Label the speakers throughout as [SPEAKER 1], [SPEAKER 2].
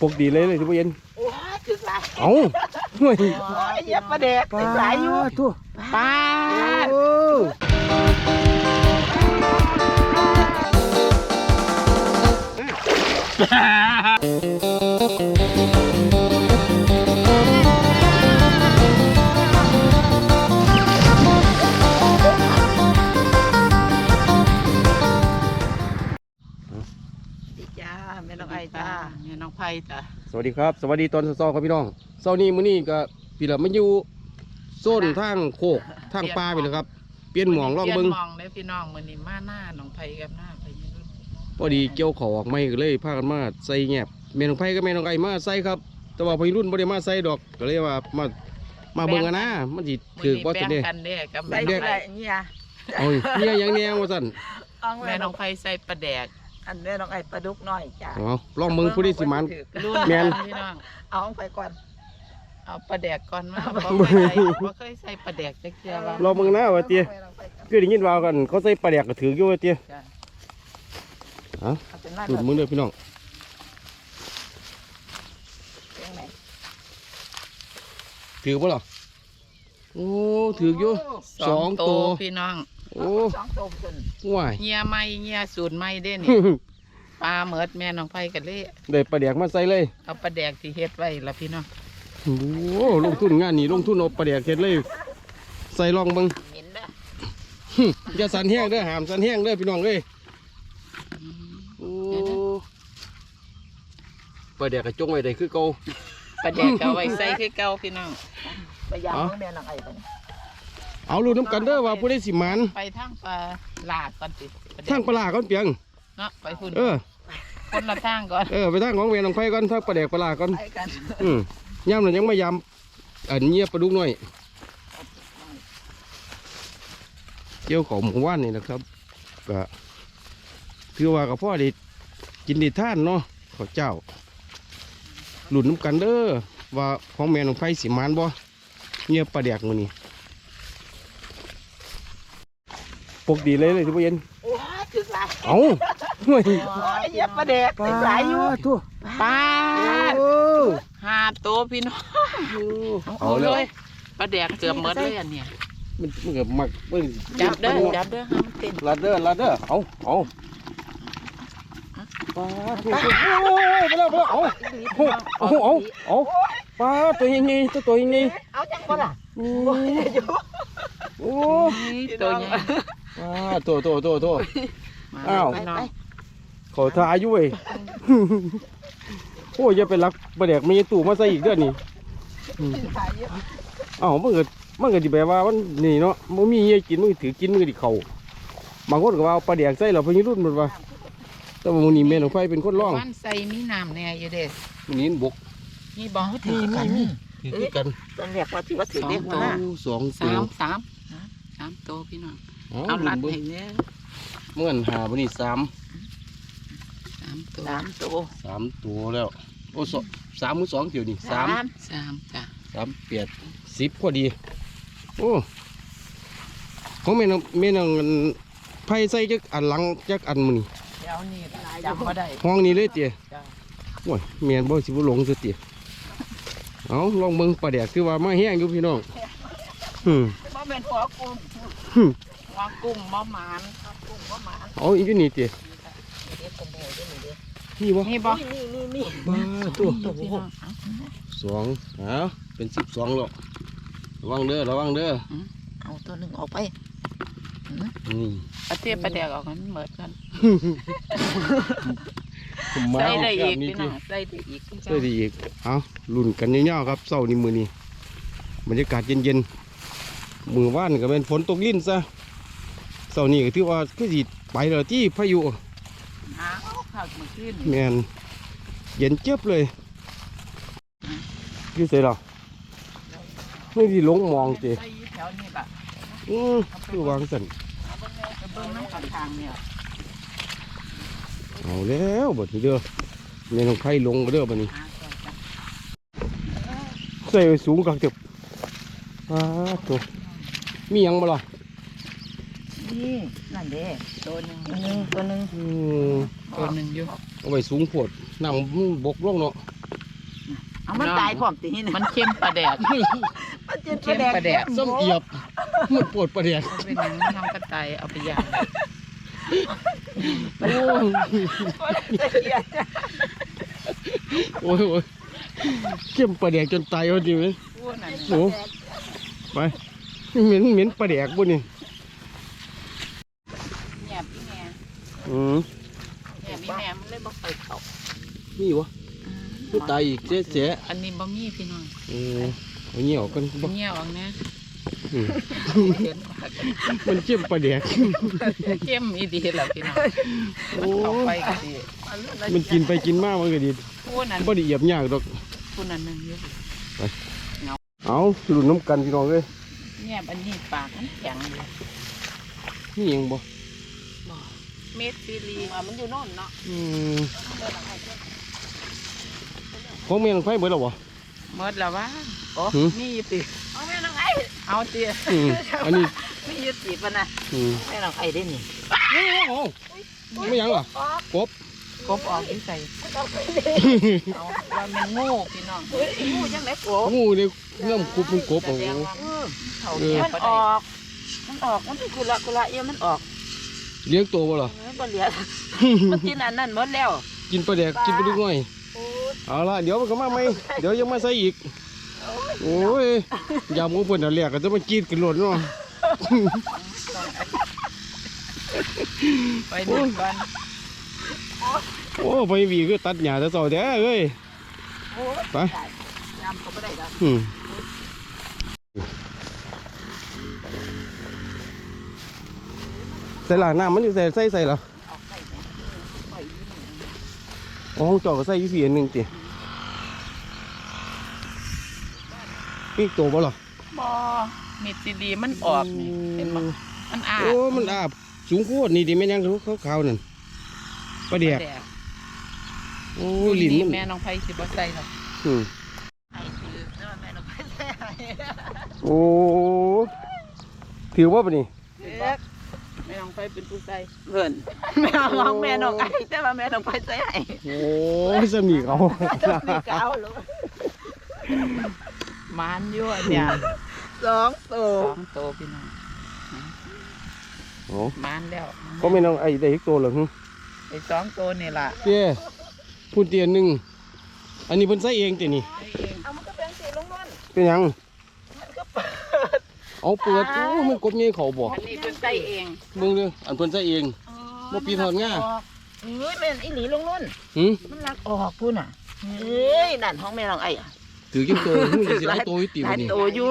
[SPEAKER 1] ปกดีเลยเลยที่บ่เย็น
[SPEAKER 2] โอ้ยถึกหลาย
[SPEAKER 1] เอ้าห่วย
[SPEAKER 2] โอ้ยอย่าประเด็กถึกหลายอยู่
[SPEAKER 1] ทั่ว
[SPEAKER 2] ป้าด
[SPEAKER 1] โอ้
[SPEAKER 2] ไอจ้า
[SPEAKER 3] เนี่ยน้องไผ่จ้ะ
[SPEAKER 1] สวัสดีครับ สวัสดีตอนเช้าๆครับพี่น้องเช้านี้มื้อนี้ก็พี่ละมาอยู่โซนทางโคกทางป่าไปเลยครับ เปลี่ยนหมองลองเบิ่ง
[SPEAKER 3] ปลี่ยนหมองได้พี่น้องมื้อนี้มาหน้าน้องไผ่กับหน้าไผ่ยี่รุ่น
[SPEAKER 1] พอดีเกี่ยวเขาออกไม่ก็เลยพากันมาใส่แงบแม่น้องไผกับแม่น้องไก่มาใส่ครับ แต่ว่าพี่รุ่นบ่ได้มาใส่ดอกก็เลยว่ามามาเบิ่งกันนะมันสิ
[SPEAKER 3] มื้
[SPEAKER 1] ถื
[SPEAKER 3] อ
[SPEAKER 1] อ
[SPEAKER 3] นี้
[SPEAKER 1] บ่
[SPEAKER 3] แบ่
[SPEAKER 1] จั
[SPEAKER 3] ง
[SPEAKER 1] งได๋
[SPEAKER 3] กันเด้กับ
[SPEAKER 2] ใส่
[SPEAKER 3] แม่น้อง
[SPEAKER 2] อะไร
[SPEAKER 3] ไผ่
[SPEAKER 2] เนี่ย
[SPEAKER 1] เอาเฮียยังแนวว่าซั่น
[SPEAKER 2] เอา
[SPEAKER 3] แม่น้องไผ่ใส่ปลาแดก
[SPEAKER 2] อันแม่น้องไอปลาดุกหน่อยจ้า
[SPEAKER 1] เอาลองเบิ่งผู้ที่สิมัน
[SPEAKER 3] รุ่น
[SPEAKER 1] แม่น
[SPEAKER 3] พี่น้อง
[SPEAKER 2] เอาไปก่อน
[SPEAKER 3] เอาปลาแดกก่อนมาบ่เคยใส่บ่เคยใส่ปลาแดกจักเทื่อว่า
[SPEAKER 1] ลองเบิ่งนะว่าเตี้ยคือได้ยินว่ากันเขาใส่ปลาแดกก็ถืออยู่ว่าเตี้ย
[SPEAKER 3] จ้ะ
[SPEAKER 1] เอา
[SPEAKER 2] เอาเป็นหน้า
[SPEAKER 1] ดูดมึงเด้อพี่น้อง
[SPEAKER 2] เลี้ยงไหน
[SPEAKER 1] ถือบ่ล่ะโอ้ถืออยู่สองตัว
[SPEAKER 3] พี่น้อง
[SPEAKER 1] โอ้
[SPEAKER 2] สองตัวขึ้น
[SPEAKER 1] ว้าย
[SPEAKER 3] เหียใหม่เหียสูตรใหม่เด้นี่ปลาเหมิดแม่น้องไผ่กันเลย
[SPEAKER 1] ได้ปลาแดกมาใส่เลย
[SPEAKER 3] เอาปลาแดกที่เฮ็ดไว้ละพี่น้อง
[SPEAKER 1] โอ้ลงทุนงานนี้ลงทุนเอาปลาแดกเฮ็ดเลย ใส่ลองเบิ่ง
[SPEAKER 2] เหม็นเด้อ
[SPEAKER 1] หึอย่าสันแห้งเด้อหามสันแห้งเด้อพี่น้องเอ้ยโอ้ปลาแดกกระจงไว้ได้คือเก่า
[SPEAKER 3] ปลาแดกก็เอาไว้ใส่คือเก่าพี่น้อง
[SPEAKER 2] ไปยาม
[SPEAKER 1] เอา
[SPEAKER 2] แม่น้องไอไป
[SPEAKER 1] เอาลูกน้ำกันเด้อว่าผู้ได้สิหมัน
[SPEAKER 3] ไปทางปลาหลาดก่อนสิปลาแดก
[SPEAKER 1] ทางปลาร้าก่อนเปียง
[SPEAKER 3] เนาะไปพุ่น
[SPEAKER 1] เออ
[SPEAKER 3] คนละทางก่อน
[SPEAKER 1] เออไปทางของแม่น้องไฟก่อนทางปลาแดกปลาร้าก่อน
[SPEAKER 2] ไปกัน
[SPEAKER 1] อืมย่ำนั้นยังไม่ยำอันเงียบปลาดุกหน่อยเกี่ยวของหมู่บ้านนี่นะครับก็คือว่ากับพ่อได้กินได้ท่านเนาะข้าวเจ้าหลุดน้ำกันเด้อว่าของแม่น้องไฟสิหมานบ่เงียบปลาแดกมื้อนี้ ปกดีเลยเลยที่บ่เย็น
[SPEAKER 2] โอ้ยถึกหลาย
[SPEAKER 1] เอ้าห่วย
[SPEAKER 2] โอ้ยอย่าประเด็กถึกหลายอยู่
[SPEAKER 1] ทั่ว
[SPEAKER 3] ปลา
[SPEAKER 1] โอ้
[SPEAKER 3] ห้าตัวพี่น้อง
[SPEAKER 1] เอาแล้ว
[SPEAKER 3] ยปลาแดกเกือบหมดเลยอันเนี้ย
[SPEAKER 1] มันมันก็มักมัน
[SPEAKER 3] จับเด้อจับเด้อให้มันเต้น
[SPEAKER 1] ลาดเด้อลาดเด้อเอาเอาปลาถูกโอ้ยไปแล้วไปแล้วเอาเอาเอาเอาปลาตัวยังไงตัวตัวยังไง
[SPEAKER 2] เอาจังบ่ล่ะ
[SPEAKER 1] โอ้
[SPEAKER 2] โอ้ยอยู่
[SPEAKER 1] โอ้
[SPEAKER 3] ตัวใหญ่
[SPEAKER 1] ปลาตัวตัวตัวตัว
[SPEAKER 3] มา
[SPEAKER 1] อ้าว
[SPEAKER 3] พี่น้อง
[SPEAKER 1] ขอทาอายุเว้ย โอ้ยอย่าไปรักประเด็กมีตู่มาใส่อีกเด้อนี่
[SPEAKER 2] หลายอยู่
[SPEAKER 1] เอ้ามันเกิดมันเกิดที่แบบว่ามันนี่เนาะมันมีเหี้ยกินมันถือกินมันก็ดิเข่าบางคนก็ว่าเอาปลาแดกใส่เราเพิ่งรุ่นหมดว่าแต่ว่ามันนี่แม่นของไฟเป็นคนร้อง
[SPEAKER 3] บ้านใส่มีน้ำแน่อยู่เด้
[SPEAKER 1] มันนี่บก
[SPEAKER 3] นี่บอกเขาถือกัน
[SPEAKER 1] ถือคือกัน
[SPEAKER 2] ตอนแรกว่าที่ว่าถือเด็ก
[SPEAKER 3] สองตัว
[SPEAKER 2] มา
[SPEAKER 1] สองตั
[SPEAKER 3] สาวมสามสามตัวพี่น้อง เอาลัด
[SPEAKER 1] เบิ่ง
[SPEAKER 3] ให้เนี่ย
[SPEAKER 1] เมื่อนหาบันนี้สาม
[SPEAKER 3] สามตัว
[SPEAKER 2] สามตัว
[SPEAKER 1] สามตัวแล้ว โอ้สองสามมือสองเกี่ยวนี่สาม
[SPEAKER 3] สามจ้ะ
[SPEAKER 1] สามเปียดสิบพอดี โอ้ของแม่นองแม่นองไผ่ใส่จักอันหลังจักอันมือนี่
[SPEAKER 3] เดี๋ยวนี่จำก็ได้
[SPEAKER 1] ห้องนี้เลยเตี๋ย
[SPEAKER 3] จ้ะ
[SPEAKER 1] โอ้ยแม่นบ่สิบ่หลงซะเตี๋ยเอาลองเบิ่งปลาแดกคือว่ามาแห้งอยู่พี่น้องอืม
[SPEAKER 2] บ่แม่นหัวกุ้ง
[SPEAKER 3] ว่ากุ้งมอหมาน
[SPEAKER 2] กุ้งบ่หมา
[SPEAKER 1] เอาอีกอยู่นี่เตี๋ย
[SPEAKER 2] เด็กคนเดียวอยู่นี่เด้
[SPEAKER 1] นี่บ่
[SPEAKER 3] นี่บ่
[SPEAKER 2] นี่นี่นี่
[SPEAKER 1] บ้าตัว
[SPEAKER 3] พี่น้องเอา
[SPEAKER 1] สองเอาเป็นสิบสองแล้วระวังเด้อระวังเด้อ
[SPEAKER 2] เอาตัวหนึงออกไป
[SPEAKER 1] นี่
[SPEAKER 3] เอาเทียบปลาแดกออกกันเหมือนกัน
[SPEAKER 1] มา
[SPEAKER 3] ใส่ได้อีก
[SPEAKER 1] แบบนี้
[SPEAKER 3] พี่น้องใส่ได้อีก
[SPEAKER 1] ใส่ได้อีกเอาลุ่นกันยาวๆครับเศร้านี่มือนี้บรรยากาศเย็นๆ มือว่านก็เป็นฝนตกลิ้นซะเศร้านี่ก็ถือว่าคือสิไปแล้วที่พายุ
[SPEAKER 3] หาเอาผักมาขึ้น
[SPEAKER 1] แมนเย็นเจี๊ยบเลยอยี่เสร็จหรอไม่ที่ลงมองเจ
[SPEAKER 3] ใส่แถวนี้ล่ะ
[SPEAKER 1] อือคือวางสัน
[SPEAKER 3] เอาเบิ่งแนวกระเบื้องน้ำขังทางเนี่ย
[SPEAKER 1] เอาแล้วบัดนี้เด้อเมนูไข่ลงเด้อบัดนี้
[SPEAKER 3] หาใส่กัน
[SPEAKER 1] ใส่ไว้สูงกักเจ็บอ้าตัว มีหยังบ่ล่ะ
[SPEAKER 2] นี่นั่นเด้
[SPEAKER 3] ตัวหนึ่ง
[SPEAKER 2] ตัวหนึงตัวหนึง
[SPEAKER 1] อืม
[SPEAKER 3] ตัวหนึ่งอยู่
[SPEAKER 1] เอาไว้สูงโพดน้ำมันบกลงเนาะ
[SPEAKER 2] เอามันตายพร้อมตีนี่
[SPEAKER 3] มันเข้มปลาแดก
[SPEAKER 2] มันเจ็บ
[SPEAKER 3] เข้มปลาแดก
[SPEAKER 1] ส้มเอียบหมดปวดประเดียด
[SPEAKER 3] เป็นหยังมันทำกระต่ายเอาไปย่าง
[SPEAKER 1] โอ้ยโอ้ยโอ้ยเข้มประเดียดจนตายเอาจริงไหม
[SPEAKER 3] อ้วนนั่น
[SPEAKER 1] โอ้ไป เหม็นเหม็นประเดียกบุนี่
[SPEAKER 3] แหนบพี่แหนบ
[SPEAKER 1] อืม
[SPEAKER 3] แหนบพี่แหนบมันเลยบ่เคยเข้า
[SPEAKER 1] มีวะมันตายอีกเจ๊เจ๊
[SPEAKER 3] อันนี้บะหมี่พี่น้อง
[SPEAKER 1] เออเอาเงี้ยออกกันบ่
[SPEAKER 3] เงี้ยออกนะ
[SPEAKER 1] อืม
[SPEAKER 3] เห็นว่า
[SPEAKER 1] มันเข้มประเดียก
[SPEAKER 3] เข้มอีดีแหละพี่น้อง
[SPEAKER 1] โอ้
[SPEAKER 3] มันเข้าไปก็ดี
[SPEAKER 1] มันกินไปกินมามันก็ดี
[SPEAKER 3] อ้วนนั่น
[SPEAKER 1] บ่ได้เหยียบยากดอก
[SPEAKER 3] ผู้นั้นหนึงอยู่
[SPEAKER 1] เอาหลุดน้ำกันพี่น้องเลย
[SPEAKER 3] แหนบอันนี้ปากมันแข็งเลย
[SPEAKER 1] นี่ยังบ่
[SPEAKER 3] เม็ดซีรีส์มันอยู่โน่นเนาะ
[SPEAKER 1] อืมของเมียนไฟเบิดแล้วบ่
[SPEAKER 3] หมดแล้ววะโอ้
[SPEAKER 1] หืม
[SPEAKER 3] มีอยู่ติ
[SPEAKER 2] เอาแม่น้องไอ้
[SPEAKER 3] เอาติ
[SPEAKER 1] อืมอันนี้
[SPEAKER 2] ไม่ยืดจีบมันนะ
[SPEAKER 1] อืม
[SPEAKER 2] แม่น้องไอ้ได้นี่
[SPEAKER 1] โอ้ไม่ยังเหรอกบ
[SPEAKER 3] กบออกที่ใส่เอาว่ามันโง่พี่น้อง
[SPEAKER 2] งูจังไหนโอ้
[SPEAKER 1] งูเนี่ยเงื่อมคุบเป็นกบ
[SPEAKER 3] แส
[SPEAKER 1] โอ้
[SPEAKER 3] ด
[SPEAKER 1] โห
[SPEAKER 3] งว่าเขา
[SPEAKER 1] เออ
[SPEAKER 3] เนี่ย
[SPEAKER 2] มัน
[SPEAKER 3] บ่
[SPEAKER 2] อ
[SPEAKER 3] ได้
[SPEAKER 2] อก มันออก มันเป็นกุละกุละเอี้ยมันออก
[SPEAKER 1] เลี้ยงตัวบ่เหรอ
[SPEAKER 2] มันบ่เหลือมันกินอันนั้นหมดแล้ว
[SPEAKER 1] กินปลาแดกกินปลาดุกน้อยเอาละเดี๋ยวมันก็มาไหมเดี๋ยวยังมาใส่อีก โอ้ยยามงูเพิ่นเอาแหลกก็จะมากินกันหล่นเนาะ
[SPEAKER 3] ไปดูก่อน
[SPEAKER 1] โอ้ไปวีคือตัดหญ้าแต่เช้าแท้เอ้ย
[SPEAKER 2] โอ้ย
[SPEAKER 1] ไป
[SPEAKER 2] ยำก็ไม่ได้แล้ว
[SPEAKER 1] อืมใส่หลาน้ำมันอยู่ใส่ใส่ใส่เหรอ
[SPEAKER 2] ออกไปไหนปล่อยอยู่นี่
[SPEAKER 1] อ๋อห้องจอดก็ใส่อยู่สี่อันหนึ่งติปีกตัวบ่เหรอ
[SPEAKER 3] บอมีดซีดีมันออกนี่เห็นบ่มันอา
[SPEAKER 1] โอ้ มันอาบ สูงโคตรนี่ดิแม่นยังรู้ขาวๆนั่นปลาแดก
[SPEAKER 3] แดก
[SPEAKER 1] โอ้ยลิ้นมัน
[SPEAKER 3] แม่น้องไผสิบ่ใส่หรอก
[SPEAKER 1] อืม
[SPEAKER 2] ไอ้ถือแล้วแม่น้องไอ้แซ่
[SPEAKER 1] โอ้ถือว่าปะนี่
[SPEAKER 2] เด็ก
[SPEAKER 3] แม่น้องไผเป็นผู้ใส่
[SPEAKER 2] เพิ่นแม่น้องแม่น้องไอ้แต่ว่าแม่น้องไปใส่ให้
[SPEAKER 1] โอ้ยสมีเขา
[SPEAKER 2] มีเก้าลูก
[SPEAKER 3] มานอยู่อันเนี่ย
[SPEAKER 2] สองตัว
[SPEAKER 3] สองโตวพี่น้อง
[SPEAKER 1] โอ้
[SPEAKER 3] มานแล้ว
[SPEAKER 1] ก็ไม่น้องไอ้ได้อีกตัวเหรอฮึ
[SPEAKER 3] ไอ้สองตัวนี่ล่ะ
[SPEAKER 1] เจ้ พูดเตียนหนึ่งอันนี้เพิ่นใส่เองแต่นี่
[SPEAKER 3] ไอ้เอง
[SPEAKER 2] เอามันก็เป็นสีลงนั่น
[SPEAKER 1] เป็นหยัง
[SPEAKER 2] มันก็เปิด
[SPEAKER 1] เอาเปิดโอ้ยมันกบเงี้ยเขาบอก
[SPEAKER 3] อันนี้เพิ่นใส่เอง
[SPEAKER 1] เบิ่งเด้ออันเพิ่นใส่เองบ่ปีนถอดง่า
[SPEAKER 2] เอ้ยแม่นอีหลีลงนั่น
[SPEAKER 1] หืม
[SPEAKER 2] มันลักออกพุ่นอะเอ้ยนั่นห้องแม่น้องไอ้อะ
[SPEAKER 1] ถือกินตัวหูจะสิเอาตัวอยู่ติ
[SPEAKER 2] หลาย
[SPEAKER 1] นี่
[SPEAKER 2] ตัวอยู่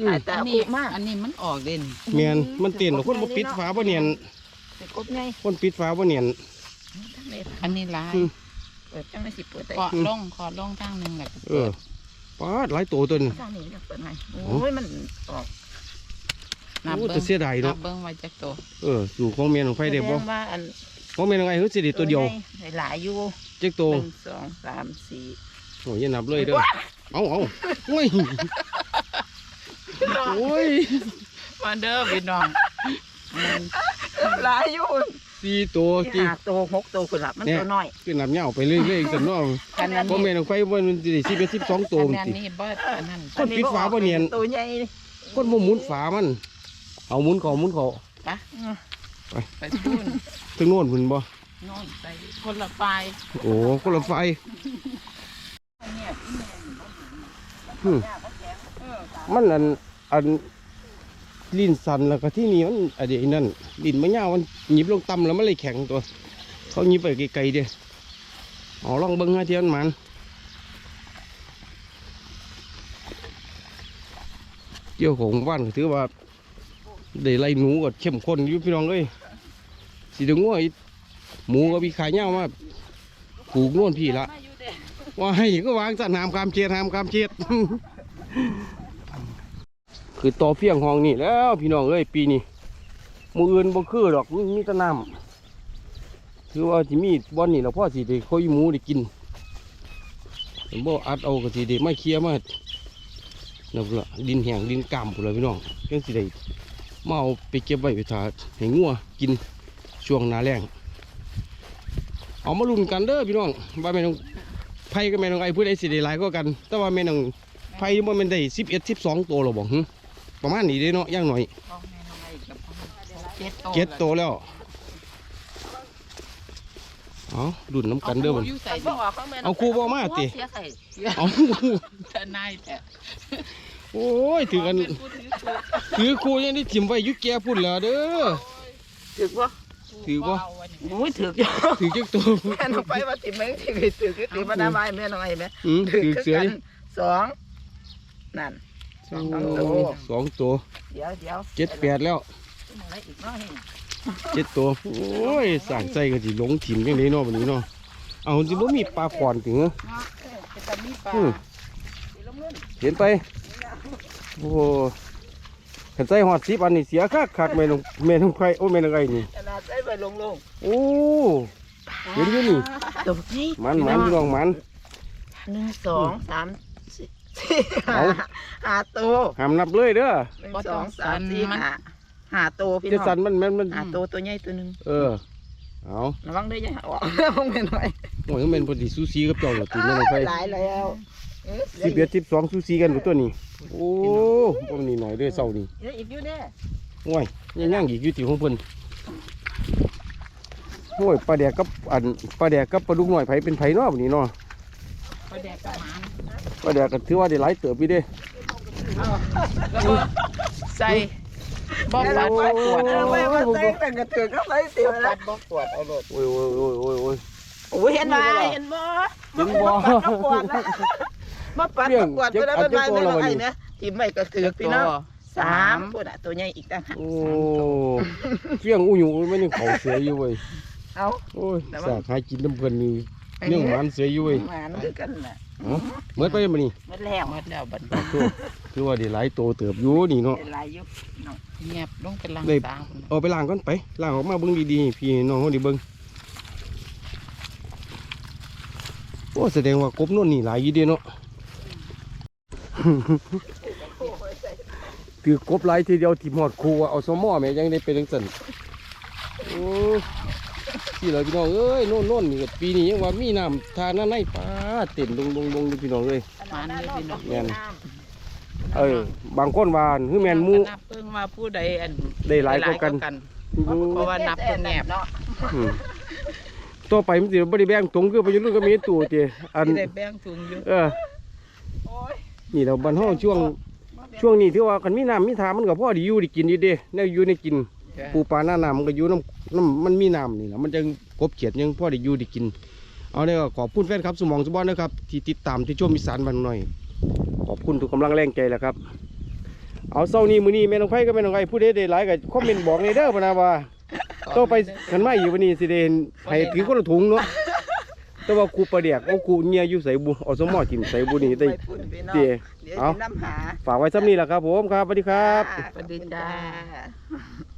[SPEAKER 1] อืม
[SPEAKER 2] แต่
[SPEAKER 3] อัน
[SPEAKER 2] อุ
[SPEAKER 3] นี้
[SPEAKER 2] มาก
[SPEAKER 3] อันนี้มันออกเด่น
[SPEAKER 1] แม่นมันเตียนคนบ่ปิดฝาบ่เนียน
[SPEAKER 2] เป็นกบไง
[SPEAKER 1] คนปิดฝาบ่เนียน
[SPEAKER 3] อันนี้หลาย
[SPEAKER 1] อืม
[SPEAKER 2] เปิดจังไม่สิเปิดได้
[SPEAKER 3] ขอลงขอลงทางหนึงแหละ
[SPEAKER 1] เออปาดหลายตัวตัวนี้
[SPEAKER 2] ทางนี้เปิดไงโอ้ยมันออก
[SPEAKER 3] นับ
[SPEAKER 1] โอ้
[SPEAKER 3] เบิ่
[SPEAKER 1] แต่
[SPEAKER 3] ง
[SPEAKER 1] เสียดาย
[SPEAKER 3] นั
[SPEAKER 1] เนาะ
[SPEAKER 3] บเบิ่งไว้จักตัว
[SPEAKER 1] เออสู่ของเมียของไฟได้บ่
[SPEAKER 2] แสว่าอัน
[SPEAKER 1] ของเมียของไอ้เฮ้ยสิได้ตัวเดียว
[SPEAKER 2] ไงหลายอยู่
[SPEAKER 1] เจ๊กตัว
[SPEAKER 3] หนึ่งสองสามสี่
[SPEAKER 1] โอ้ยอย่านับเลยเด้อเอาเอาโอ้ยโอ้ย
[SPEAKER 3] มาเด้อพี่น้องหนึ่ง
[SPEAKER 2] หลายอยู่
[SPEAKER 1] สี่ตัว
[SPEAKER 2] ที่
[SPEAKER 1] ที่
[SPEAKER 2] หาตัวหกตัวคุณละมัน
[SPEAKER 1] เนี่ย
[SPEAKER 2] ตัวน้อย
[SPEAKER 1] คือนับเหย้าไปเรื่อยๆสันเนาะ
[SPEAKER 3] อันนั้น
[SPEAKER 1] ของเมียของไฟบ่มันสิได้สิบเอ็ดสิบสองตัว
[SPEAKER 3] อันนั้น
[SPEAKER 1] ติ
[SPEAKER 3] นี่บ่อันนั้น
[SPEAKER 1] คนปิดฝาบ่เนียน
[SPEAKER 2] ตัวใหญ่
[SPEAKER 1] คนบ่หมุนฝามัน เอาหมุนเขาหมุนเขา
[SPEAKER 3] ปะไปพูน
[SPEAKER 1] ถึงโน่นพุ่นบ่
[SPEAKER 3] โน่นไปคนละไฟ
[SPEAKER 1] โอ้คนละไฟ
[SPEAKER 3] เนี่ย
[SPEAKER 1] อืมมันอันอัน ลิ้นสันแล้วก็ที่นี่มันอันนี้นั่นลิ้นมันยาวมันหยิบลงต่ำแล้วมันเลยแข็งตัว เขาหยิบไปไกลๆเด้เอาลองเบิ้งให้เทียนมันเกี่ยวของบ้านก็ถือว่าได้ไล่หนูก็เข้มข้นอยู่พี่น้องเอ้ยสิถึงว่าไอ้หมูก็มีขายเน่ามาผูกง่วนพี่ละ
[SPEAKER 3] มาอยู่เด้
[SPEAKER 1] ว่าให้ก็วางสนามกามเชียดหามกามเชียด คือต่อเพียงห้องนี่แล้วพี่น้องเอ้ยปีนี้มืออื่นบ่คือดอกมีแต่น้ำคือว่าที่มีบ่อนนี่เราพ่อสิได้ค่อยหมูได้กินผมบ่อัดเอาก็สิได้ไม่เคลียร์มานั่นละดินแห้งดินกำพุ่นละพี่น้องจังสิได้มาเอาไปเก็บไว้ไปทาให้งัวกินช่วงหนาแล้งเอามาลุ้นกันเด้อพี่น้องว่าแม่นองไฟไผ่กับแม่นองไอ้ผู้ใดสิได้หลายก็กัน แต่ว่าแม่นองไผ่บ่แม่นได้11 12ตัวหรอบ่หึ ประมาณนี้เด้เนาะอย่างหน่อย
[SPEAKER 3] ของแม่น้องไอ้กับเจ็ดโต
[SPEAKER 1] เจ็ดตัวแล้วเอาดุนน้ำกันเด้อมัน
[SPEAKER 3] อยู่ใส่
[SPEAKER 2] บ่ออกของแม่น้อง
[SPEAKER 1] เอาครูบ่มาติ
[SPEAKER 2] เสียใส่
[SPEAKER 1] เอา
[SPEAKER 3] ทนายแต่
[SPEAKER 1] โอ้ยถือกัน
[SPEAKER 3] เป็นผู้ถือสูตร
[SPEAKER 1] ถือครูยังได้ถิ่มไว้อยุแกพุ่นแล้วเด้อ
[SPEAKER 2] ถึกบ่
[SPEAKER 1] ถือบ่
[SPEAKER 3] เาวันนี้
[SPEAKER 2] อุ้ยถึกอยู่
[SPEAKER 1] ถือจักตัว
[SPEAKER 2] แม่น้องไปว่าติแม่งถึกถึกติบ่ได้บายแม่น้องไอ้แม่
[SPEAKER 1] อืมถือเสือ
[SPEAKER 2] กันสองนั่น สองตัว
[SPEAKER 1] สองตัว
[SPEAKER 2] เดี๋ยวเดี๋ยว
[SPEAKER 1] เจ็ดแปดแล้ว
[SPEAKER 2] อะไรอีกเนาะนี่
[SPEAKER 1] เจ็ดตัวโอ้ยสั่งใจก็สิหลงถิ่มจังไดเนาะบัดนี้เนาะเอาสิบ่มีปลาก่อนถึงเหรอ
[SPEAKER 3] เนาะเออเป็นตามีปลา
[SPEAKER 1] อืมเห็นไปโอ้ขันใจหอดสิบอันนี้เสียคักคักแม่ลงแม่ลงไฟโอ้แม่ลงไอ้นี่
[SPEAKER 2] ขนาดใส่ไปลงลง
[SPEAKER 1] โอ้เห็นอยู่นี่
[SPEAKER 2] ตกนี่
[SPEAKER 1] มันมันพี่น้องมัน
[SPEAKER 2] หนึ่งสองสาม สี่สี่
[SPEAKER 1] เอา
[SPEAKER 2] ห้าห้าตัว
[SPEAKER 1] ห้ามนับเลยเด้อ
[SPEAKER 2] หนึ่งสองสามสี่ห้าห้าตัวพี่
[SPEAKER 1] จะ
[SPEAKER 2] น้อ
[SPEAKER 1] สั่
[SPEAKER 2] ง
[SPEAKER 1] นมันมันมัน
[SPEAKER 2] ห้าตัวตัวใหญ่ตัวหนึ่ง
[SPEAKER 1] เออ เอา
[SPEAKER 2] ระวังเด้ออย่าออกมองไปหน่อย
[SPEAKER 1] โอ้ยมันเป็นพอดีซูซีกับเจ้าเหรอตีแม่ลงไฟ
[SPEAKER 2] หลายแล้วเอ๊ะ
[SPEAKER 1] สิบเอ็ดสิบสองซูซีกันหรือตัวนี้ โอ้พวกนี้หน่อยเด้อเศร้านี่
[SPEAKER 2] เดี๋ยวอีกอยู่เด้อ
[SPEAKER 1] โอ้ยยังย่างอีกอยู่ที่ของเพิ่นโอ้ยปลาแดกกับอันปลาแดกกับปลาดุกหน่อยไผเป็นไผเนาะบัดนี้เนาะ
[SPEAKER 3] ปลาแดกกับหมาน
[SPEAKER 1] ปลาแดกก็ถือว่าได้หลายเติบพี่เด้
[SPEAKER 3] แล้วก็ใส่บ่ปัดบ่ปวด
[SPEAKER 2] เออไม่ว่าใส่แต่งกระเถือกก็ใส่เสีย
[SPEAKER 3] บ่
[SPEAKER 2] แล้
[SPEAKER 3] ปั
[SPEAKER 2] ว
[SPEAKER 3] ดบ่ปวดเอาโลด
[SPEAKER 1] โอ้ยโอ้ยโอ้ยโอ้ยโอ้ย
[SPEAKER 2] โอ้ยเห็นไหมเห็นบ่
[SPEAKER 1] เห็นบ่
[SPEAKER 2] มาปัดประกวดไปแล้วเป็นไรไม่รู้ไอ้เนี่ยทีมไม่กระเถือกพี่น้องสามพวกน่ะตัวใหญ่อีกต่างหาก
[SPEAKER 1] โอ้เฟี้ยงอู้อยู่มันยังเขาเสืออยู่เว้ย
[SPEAKER 2] เอา
[SPEAKER 1] โอ้ยสากหากินน้ำเพิ่นนี่ เรื่องหมันเสืออยู่เว้ย
[SPEAKER 2] หมานคือกันน่ะ
[SPEAKER 1] เอ้าเหมือนไปมานี่
[SPEAKER 2] หมดแล้ว
[SPEAKER 3] หมดแล้วบัด
[SPEAKER 1] โธ่คือว่าได้หลายโตเติบอยู่นี่เนาะ
[SPEAKER 2] เป็นไรอยู่น้อง
[SPEAKER 3] เงียบลงเป็นลัง
[SPEAKER 1] ได้
[SPEAKER 3] ตา
[SPEAKER 1] เอาไปล้างก่อนไปล้างออกมาเบิ่งดีๆให้พี่น้องเขาได้เบิ่งโอ้แสดงว่ากบโน่นนี่หลายอยู่เดีเนาะถือกบหลายทีเดียวที่หมอดครูอะเอาสมอแม่ยังได้เป็นจังซั่นโอ้ ที่เลยพี่น้องเอ้ยโน่นโน่นนี่ก็ปีนี้ยังว่ามีน้ำทาหน้าในปลาเต็มลงลงลงเลยพี่น้องเลย
[SPEAKER 3] หมานเลยพี่น้อง
[SPEAKER 1] แม่น เออบางคนว่าคือแมนหมู
[SPEAKER 3] นับเพิ่งว่าผู้ใดอัน
[SPEAKER 1] ได้หลายกว่ากัน
[SPEAKER 3] เพราะว่านับเพิ่งแงบ
[SPEAKER 2] เนาะ
[SPEAKER 1] อืมต่อไปมันสิบ่ได้แบ่งตรงคือไปอยุ่รุ่นก็มีตู้ติอัน
[SPEAKER 3] ที่ได้แบ่งถุงอยู่
[SPEAKER 1] เออนี่เราบ้านเฮาช่วงช่วงนี้ที่ว่าคันมีน้ำมีทามันก็พอได้อยู่ได้กินอยู่เด้แนวอยู่ได้กิน ปูปลาหน้าน้ำมันก็อยู่น้ำ น้ำมันมีน้ำนี่แหละมันจะกบเขียดยังพอได้อยู่ได้กิน เอาเนี่ยก็ขอบคุณแฟนครับสมองสมบอนนะครับ ที่ติดตามที่ชมอีสานบ้านหน่อย ขอบคุณทุกกำลังแรงใจแหละครับ เอาเศร้านี้มื้อนี้แม่น้องไผก็แม่น้องไผผู้ใดได้หลายก็คอมเมนต์บอกในเด้อพะนะว่าต่อไปขันมาอยู่วันนี้สิได้เห็นให้ถือคนละถุงเนาะแต่ว่าครูประเดียกเอาครูเงียอยู่ใส่บุเอาสมอกินใส่บุนี่ได้
[SPEAKER 2] ไปปุ่นพี่น้อง
[SPEAKER 1] เตี๋ย
[SPEAKER 2] เดี๋ยว
[SPEAKER 1] เอา
[SPEAKER 2] จะน้ำหา
[SPEAKER 1] ฝากไว้ซ้ำนี้แหละครับผมครับสวัสดีครับ
[SPEAKER 3] สวัสดีจ้า
[SPEAKER 2] จ้า